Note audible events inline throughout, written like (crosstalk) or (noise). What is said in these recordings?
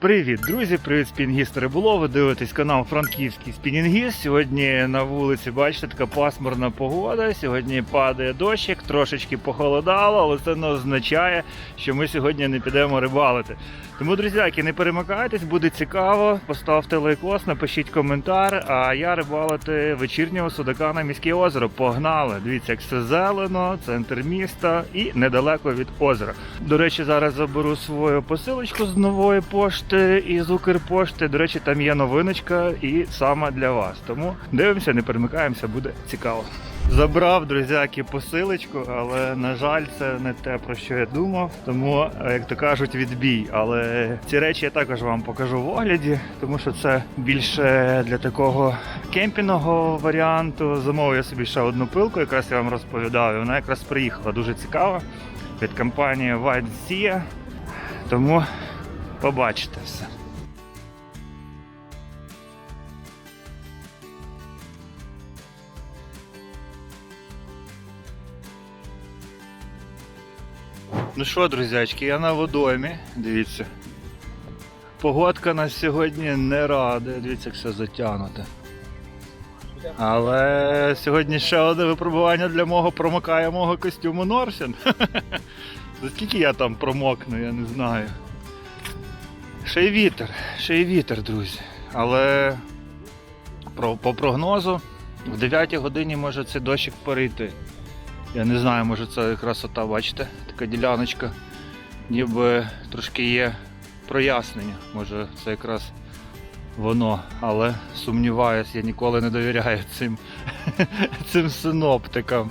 Привіт, друзі! Привіт, спінгісти риболови. Дивитесь канал Франківський Спінінгіст. Сьогодні на вулиці, бачите, така пасмурна погода. Сьогодні падає дощик, трошечки похолодало, але це не означає, що ми сьогодні не підемо рибалити. Тому, друзяки, не перемикайтесь, буде цікаво. Поставте лайкос, напишіть коментар. А я рибалити вечірнього судака на міське озеро. Погнали! Дивіться, як все зелено, центр міста і недалеко від озера. До речі, зараз заберу свою посилочку з нової пошти і з Укрпошти. До речі, там є новиночка і саме для вас. Тому дивимося, не перемикаємося, буде цікаво. Забрав, друзяки, посилочку, але на жаль, це не те, про що я думав. Тому, е, як то кажуть, відбій. Але ці речі я також вам покажу в огляді, тому що це більше для такого кемпінгового варіанту. Замовив я собі ще одну пилку, якраз я вам розповідав. І вона якраз приїхала дуже цікава від компанії White Sea. Тому побачите все. Ну що, друзячки, я на водоймі. Дивіться. Погодка на сьогодні не радує. Дивіться, як все затягнуте. Але сьогодні ще одне випробування для мого промокаємого костюму Норсін. (laughs) За скільки я там промокну, я не знаю. Ще й вітер, ще й вітер, друзі. Але по прогнозу в 9 годині може цей дощик перейти. Я не знаю, може це якраз ота, бачите, така діляночка, ніби трошки є прояснення. Може це якраз воно, але сумніваюсь, я ніколи не довіряю цим, (laughs) цим синоптикам.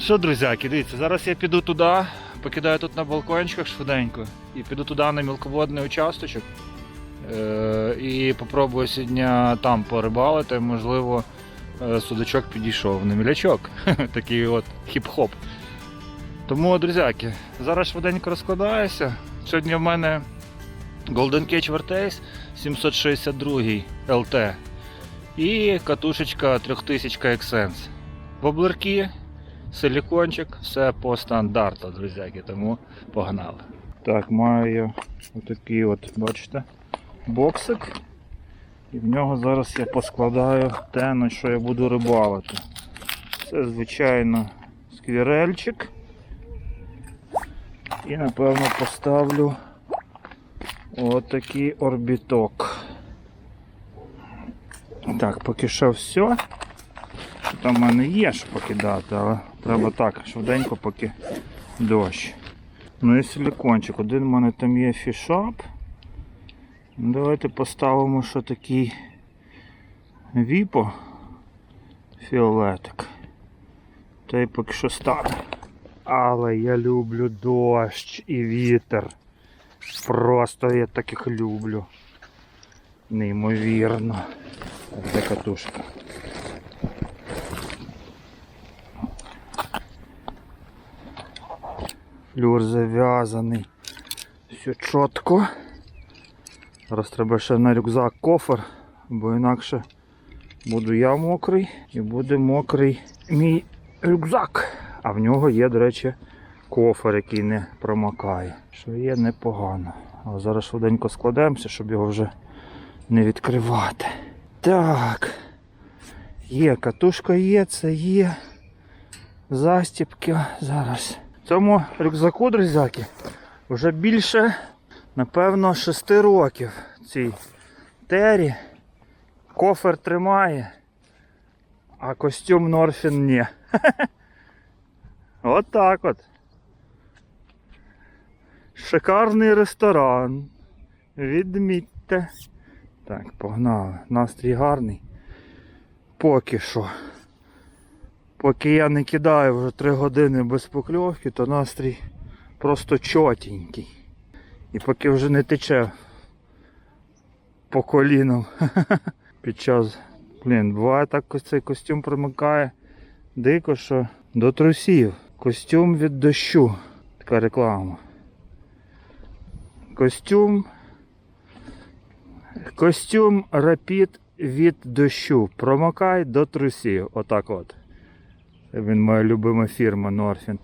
Що, друзяки, дивіться, зараз я піду туди, покидаю тут на балкончиках швиденько і піду туди на мілководний участочок. Е, і попробую сьогодні там порибалити, можливо, судачок підійшов, не мілячок, (laughs) такий от хіп-хоп. Тому, друзяки, зараз швиденько розкладаюся. Сьогодні в мене Golden Cage Vertex 762 LT і катушечка 3000 Excense. Воблерки, силікончик, все по стандарту, друзяки, тому погнали. Так, маю отакий от, бачите, боксик. І в нього зараз я поскладаю те, на що я буду рибалити. Це, звичайно, сквірельчик. І напевно поставлю отакий орбіток. Так, поки що все. Там в мене є що покидати, але треба так, швиденько, поки дощ. Ну і силікончик. Один в мене там є фішап. Давайте поставимо що такий віпо фіолетик. Та й поки що стане. Але я люблю дощ і вітер. Просто я таких люблю. Неймовірно. Де катушка. Флюр зав'язаний. Все чітко. Зараз треба ще на рюкзак кофер, бо інакше буду я мокрий і буде мокрий мій рюкзак. А в нього є, до речі, кофер, який не промокає. Що є непогано. Але зараз швиденько складемося, щоб його вже не відкривати. Так. Є, катушка є, це є. Застіпки. Зараз. В цьому рюкзаку, друзяки, вже більше, напевно, 6 років цій тері. Кофер тримає, а костюм Норфін ні. (laughs) От так от. Шикарний ресторан. Відмітьте. Так, погнали. Настрій гарний. Поки що. Поки я не кидаю вже 3 години без покльовки, то настрій просто чотенький. І поки вже не тече по колінам (laughs) під час. Блін, буває так цей костюм примикає дико, що до трусів. Костюм від дощу. Така реклама. Костюм. Костюм рапід від дощу. Промокай до трусів. Отак от. Це він моя любима фірма Норфін.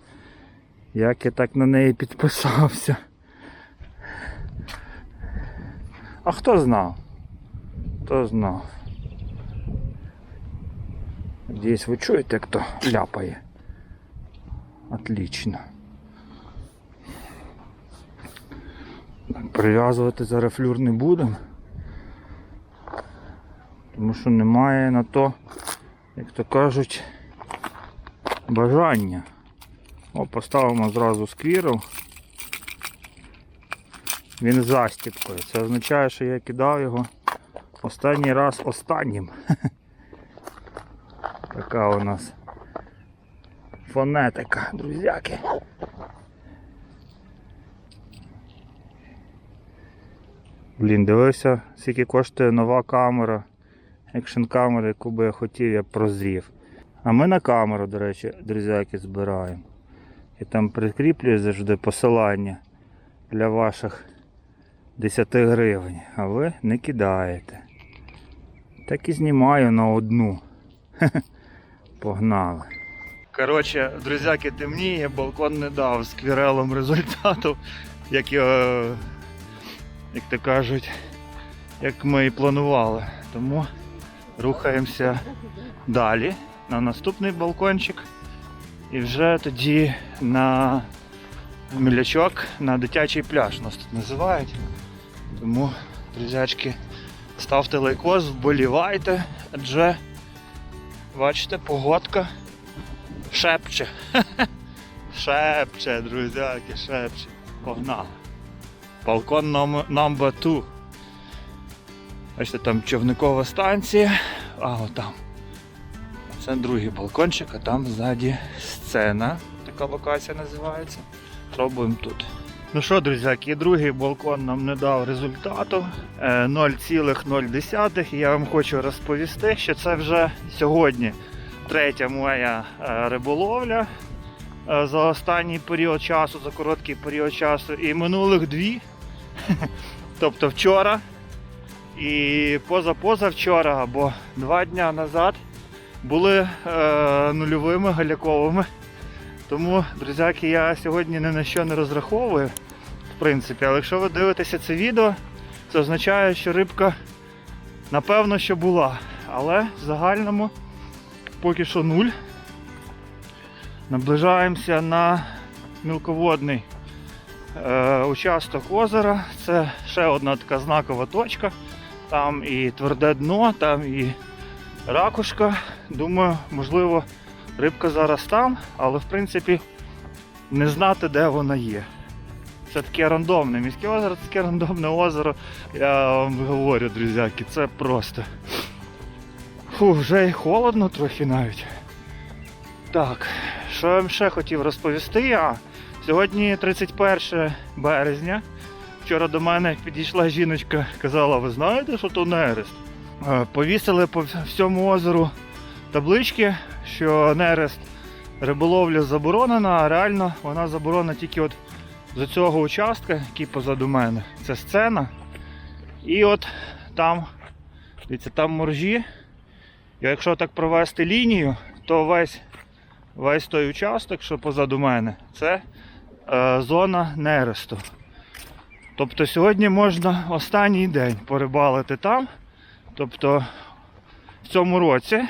Як я так на неї підписався. А хто знав? Хто знав? Надіюсь, ви чуєте, як то ляпає. Отлично. Прив'язувати зараз флюр не будемо. Тому що немає на то, як то кажуть, бажання. О, поставимо зразу сквірл. Він застіпкою. Це означає, що я кидав його останній раз останнім. (laughs) Така у нас фонетика, друзяки. Блін, дивився, скільки коштує нова камера. Екшн камера, яку би я хотів, я прозрів. А ми на камеру, до речі, друзяки, збираємо. І там прикріплюю завжди посилання для ваших 10 гривень, а ви не кидаєте. Так і знімаю на одну. (laughs) Погнали. Коротше, друзяки, темніє, балкон не дав з квірелом результату, як, е, як то кажуть, як ми і планували. Тому рухаємося далі на наступний балкончик. І вже тоді на мілячок на дитячий пляж нас тут називають. Тому, друзячки, ставте лайкос, вболівайте, адже бачите, погодка шепче. (laughs) Шепче, друзяки, шепче. Погнали. Балкон номер 2. Бачите, там човникова станція, а отам. Це другий балкончик, а там ззаді сцена. Така локація називається. Пробуємо тут. Ну що, друзяки, другий балкон нам не дав результату Е, 0,0. Я вам хочу розповісти, що це вже сьогодні третя моя е, риболовля е, за останній період часу, за короткий період часу. І минулих дві. (laughs) Тобто вчора і поза-позавчора або два дня назад були нульовими галяковими. Тому, друзяки, я сьогодні ні на що не розраховую, в принципі, але якщо ви дивитеся це відео, це означає, що рибка напевно що була. Але в загальному поки що нуль. Наближаємося на мілководний е, участок озера. Це ще одна така знакова точка. Там і тверде дно, там і ракушка. Думаю, можливо, рибка зараз там, але в принципі не знати, де вона є. Це таке рандомне міське озеро, це таке рандомне озеро. Я вам говорю, друзяки, це просто. Фу, вже й холодно трохи навіть. Так, що я вам ще хотів розповісти? А, сьогодні 31 березня. Вчора до мене підійшла жіночка, казала, ви знаєте, що то нерест? Е, Повісили по всьому озеру таблички, що нерест риболовля заборонена, а реально вона заборонена тільки от з цього участка, який позаду мене. Це сцена. І от там, дивіться, там моржі. І якщо так провести лінію, то весь, весь той участок, що позаду мене, це е, зона нересту. Тобто сьогодні можна останній день порибалити там. Тобто в цьому році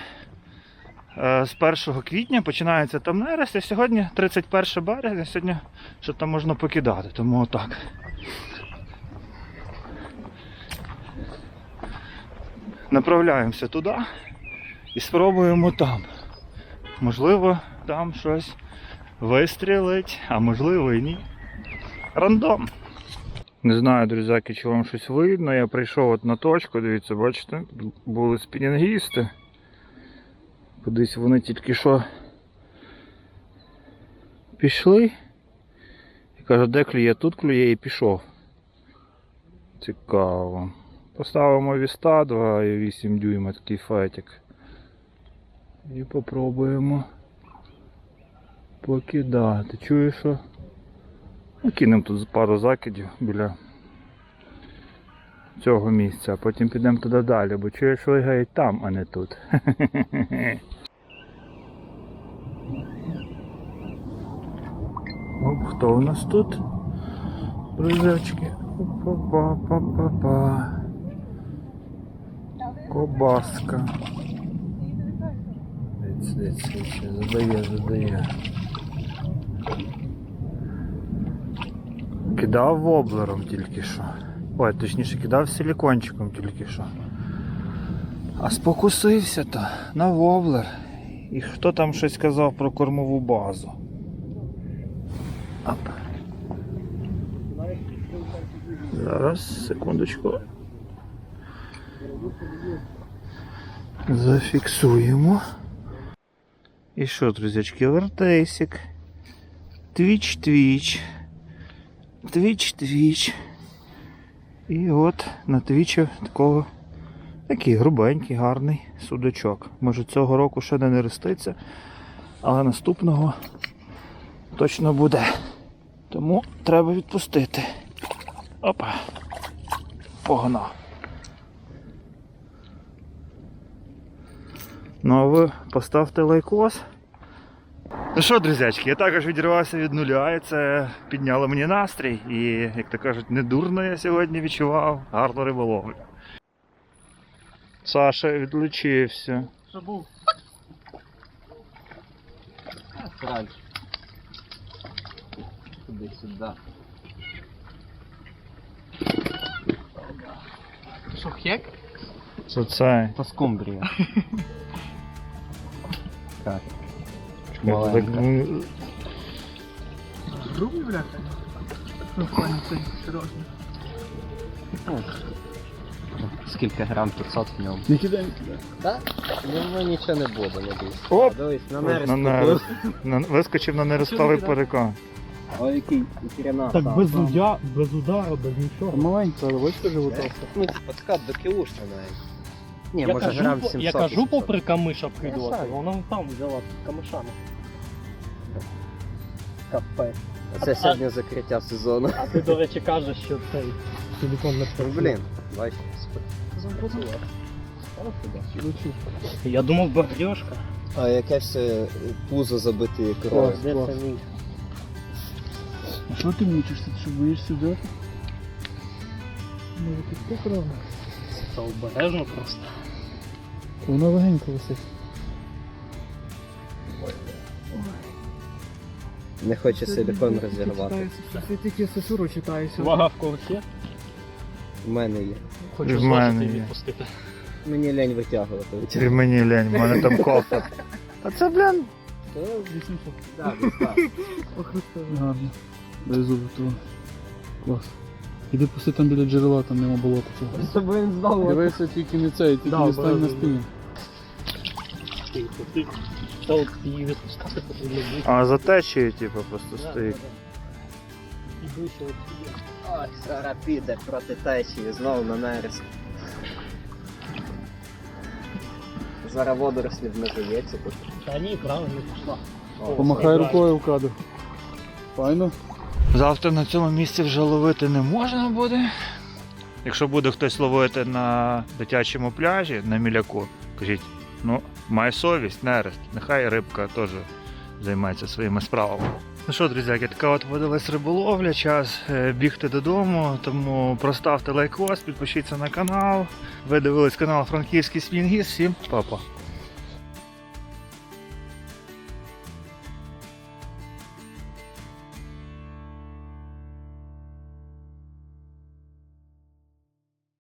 з 1 квітня починається там нерест, і сьогодні 31 березня, сьогодні що там можна покидати, тому отак. Направляємося туди і спробуємо там. Можливо, там щось вистрілить, а можливо і ні. Рандом. Не знаю, друзяки, чи вам щось видно. Я прийшов от на точку, дивіться, бачите, були спінінгісти. Кудись вони тільки що пішли. І кажуть, де клює, тут клює і пішов. Цікаво. Поставимо віста 2,8 дюйма такий фетик. І попробуємо покидати. Чую, що Ну, кинемо тут пару закидів біля цього місця, а потім підемо туди далі, бо чую, що лягають там, а не тут. (laughs) Оп, хто у нас тут? Друзячки. Па-па-па-па-па. Кобаска. Дивіться, дивіться, задає, задає. Кидав воблером тільки що. Ой, точніше, кидав силікончиком тільки що. А спокусився то на воблер. І хто там щось казав про кормову базу? Оп. Зараз, секундочку. Зафіксуємо. І що, друзячки, вертейсик. Твіч, твіч. Твіч, твіч. І от на твічі такого такий грубенький, гарний судачок. Може цього року ще не нереститься, але наступного точно буде. Тому треба відпустити. Опа. Погнав. Ну а ви поставте лайкос. Ну що, друзячки, я також відірвався від нуля, і це підняло мені настрій. І, як то кажуть, не дурно я сьогодні відчував гарну риболовлю. Саша відлучився. Забув. Раніше. Туди сюди. Що, хек? Що це? Та скумбрія. (laughs) Так. Маленька. ну, Грубий бляха? Ну, пані цей, серйозно. Скільки грам 500 в ньому? Не кидай, не кидай. Так? Ну нічого не буде, надіюсь. Оп! Дивись, на На нерест нерест. На- Вискочив на нерестовий перекон. О, який хрена. Так сам. без удя, без удару, без нічого. Маленька, але бачите живота. Ну, подкат до кілушка навіть. Ні, Я може кажу, грам по- 700. я кажу 800. попри камиш обкидувати, знаю. вона там взяла під камишами. Капець. Це сьогодні закриття сезону. А ти, до речі, кажеш, що цей силікон не Ну, працює. Блін, бачиш. Я думав, багрьошка. А якесь е, пузо забите ікрою. Де це мій? А що ти мучишся? Ти що боїшся? Ну, тут правда. Це обережно просто. Вона легенько висить. Не хоче силикон розірвати. Ти тільки сосуру читаєшся. Вага в когось є? У мене є. І Хочу в мене зложити і є. відпустити. Мені лень витягувати. І мені лень, в мене там кофе. А це, блін, 800. Так, так. Гарно. Того. Клас. Іди пусти там біля джерела, там нема болота цього. З тобою знову. Дивися тільки не цей, тільки Да, не стань на спині. Ти, ти, Та от її відпускати потрібно бути. а за течією, типу, просто стоїть. І ближче от сюди. Ой, зараз піде проти течії, знову на нерест. Зараз водорослів не живеться тут. Та ні, правильно пішла. Помахай рукою в кадр. Файно? Завтра на цьому місці вже ловити не можна буде. Якщо буде хтось ловити на дитячому пляжі на міляку, кажіть, ну, має совість, нерест, нехай рибка теж займається своїми справами. Ну що, друзяки, така от водилась риболовля, час е, бігти додому, тому проставте лайкос, підпишіться на канал. Ви дивились канал Франківський Спінгіс. Всім па-па.